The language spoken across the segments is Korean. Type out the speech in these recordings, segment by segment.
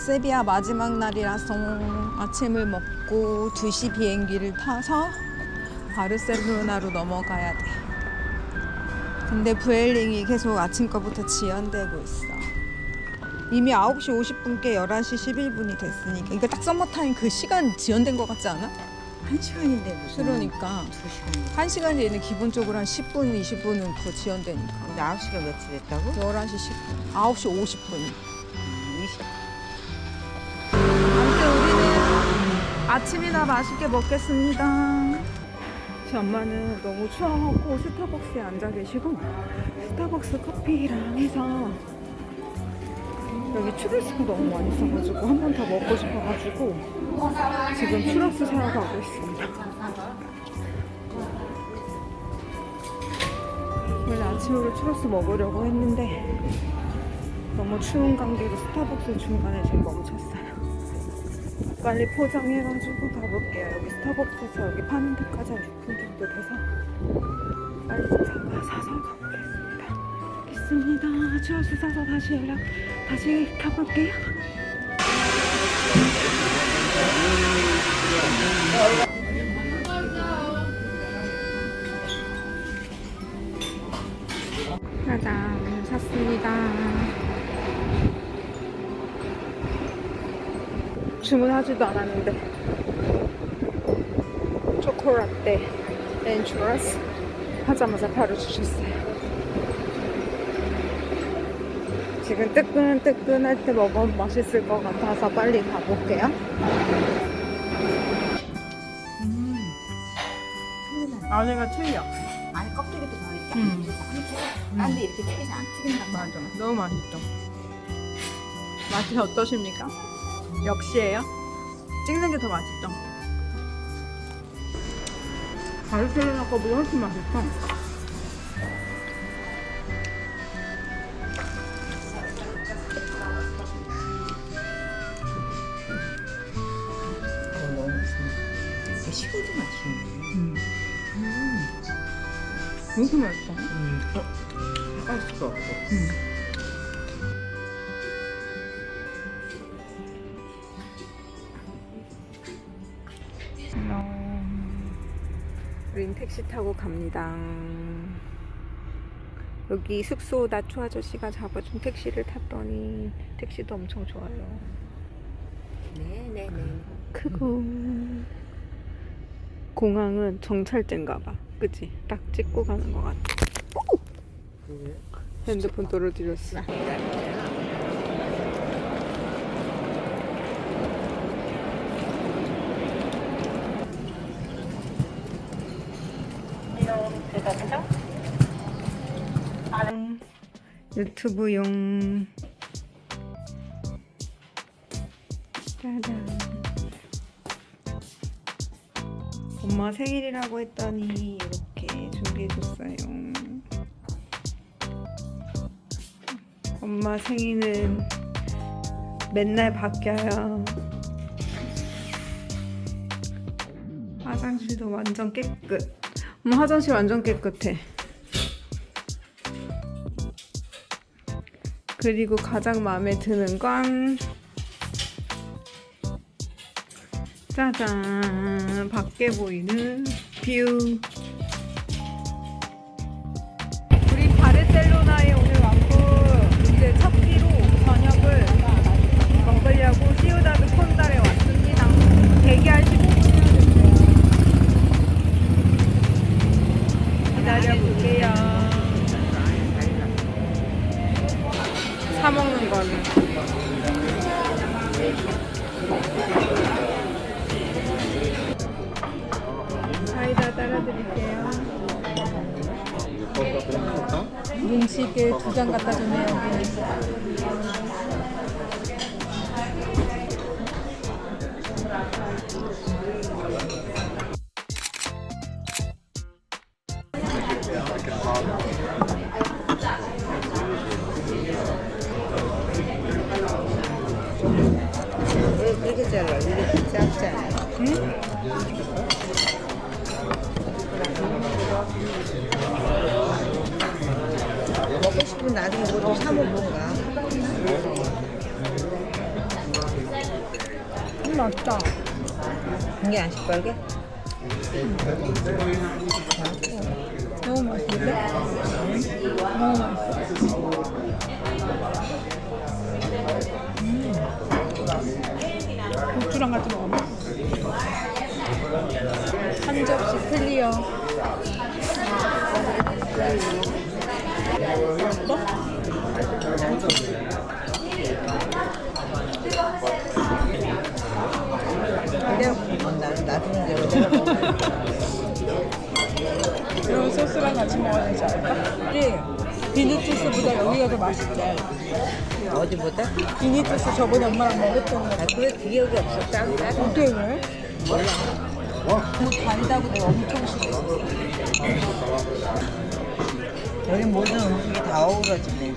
세비야 마지막 날이라서 아침을 먹고 2시 비행기를 타서 바르셀로나로 넘어가야 돼. 근데 부엘링이 계속 아침 거부터 지연되고 있어. 이미 9시 50분께 11시 11분이 됐으니까 이거 딱 서머타임 그 시간 지연된 것 같지 않아? 한 시간인데 무슨 그러니까 두 시간. 한 시간이 얘는 기본적으로 한 10분, 20분은 그 지연되니까. 근데 아홉 시간 며칠 됐다고? 11시 10분, 9시 50분. 아침이나 맛있게 먹겠습니다. 제 엄마는 너무 추워하고 스타벅스에 앉아 계시고 스타벅스 커피랑 해서 여기 추러스가 너무 많이 있어가지고 한 번 더 먹고 싶어가지고 지금 추러스 사러 가고 있습니다. 원래 아침으로 추러스 먹으려고 했는데 너무 추운 관계로 스타벅스 중간에 지금 멈췄어요. 빨리 포장해가지고 가볼게요. 여기 스타벅스에서 여기 파는 데까지 한 6분 정도 돼서 빨리 좀 사가, 사서 가보겠습니다. 있습니다. 추러스 사서 다시 연락, 다시 가볼게요. 짜잔, 샀습니다. 주문하지도 않았는데. 초코라떼 앤 추러스 하자마자 바로 주셨어요. 지금 뜨끈뜨끈할 때 먹으면 맛있을 것 같아서 빨리 가볼게요. 안에가 틀려. 안에 껍데기도 더 이렇게 음. 안 튀고 딴데 이렇게 튀지 안 튀긴단 말이야. 너무 맛있죠 맛이 어떠십니까? 역시예요? 찍는 게 더 맛있죠? 바르셀로나 거보다 훨씬 맛있어 어, 너무. 식어도 맛있네. 음. 왜 이렇게 맛있어? 음. 어, 맛있어. 음. 우린 택시 타고 갑니다. 여기 숙소 나초 아저씨가 잡아준 택시를 탔더니 택시도 엄청 좋아요. 네네네. 크고 공항은 정찰제인가 봐. 그치? 딱 찍고 가는 것 같아. 오! 핸드폰 떨어뜨렸어. 유튜브용. 짜잔. 엄마 생일이라고 했더니 이렇게 준비해줬어요. 엄마 생일은 맨날 바뀌어요. 화장실도 완전 깨끗. 엄마 화장실 완전 깨끗해 그리고 가장 마음에 드는 건? 짜잔. 밖에 보이는 뷰. 우리 바르셀로나에 오늘 왔고 이제 첫 끼로 저녁을 먹으려고 시우다드 콘달에 왔습니다. 대기할 15분이나 됐어요. 기다려볼게요 거는 사이다 따라드릴게요. 눈치게 두장 갖다. 여기 그렇게 잘라? 이렇게 작잖아. 먹고 싶으면 나중에 뭐좀 사 먹던가. 맛있다. 이게 안 시뻘게? 너무 맛있는데? 너무 맛있어. 음. 고추랑 같이 먹으면 한 접시 클리어. 근데 어, 나는 나중에 내가. 이런 소스랑 같이 먹어야 되지 않을까? 네. 비니 주스보다 여기가 더 맛있대. 어디보다? 비니 주스 저번에 엄마랑 먹었던 거. 아, 그래 기억이 없어. 짱 짱. 어떻게 왜? 몰라. 너무 달다고 내가 엄청 싫어했어. 여기 모든 음식이 다 어우러지네.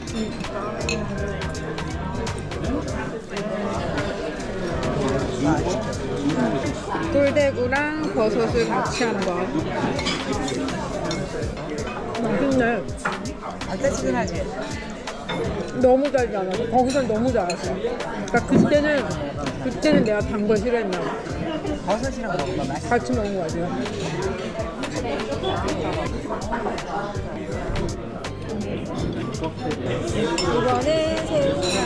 꿀대구랑 버섯을 같이 한 거. 아따지근하지? 너무 달지 않아서 거기선 너무 달았어. 그러니까 그때는 그때는 내가 단 걸 싫어했나 봐. 버섯이랑 먹어봐. 맛있어. 같이 먹은 거 같아요. 이거는 새우랑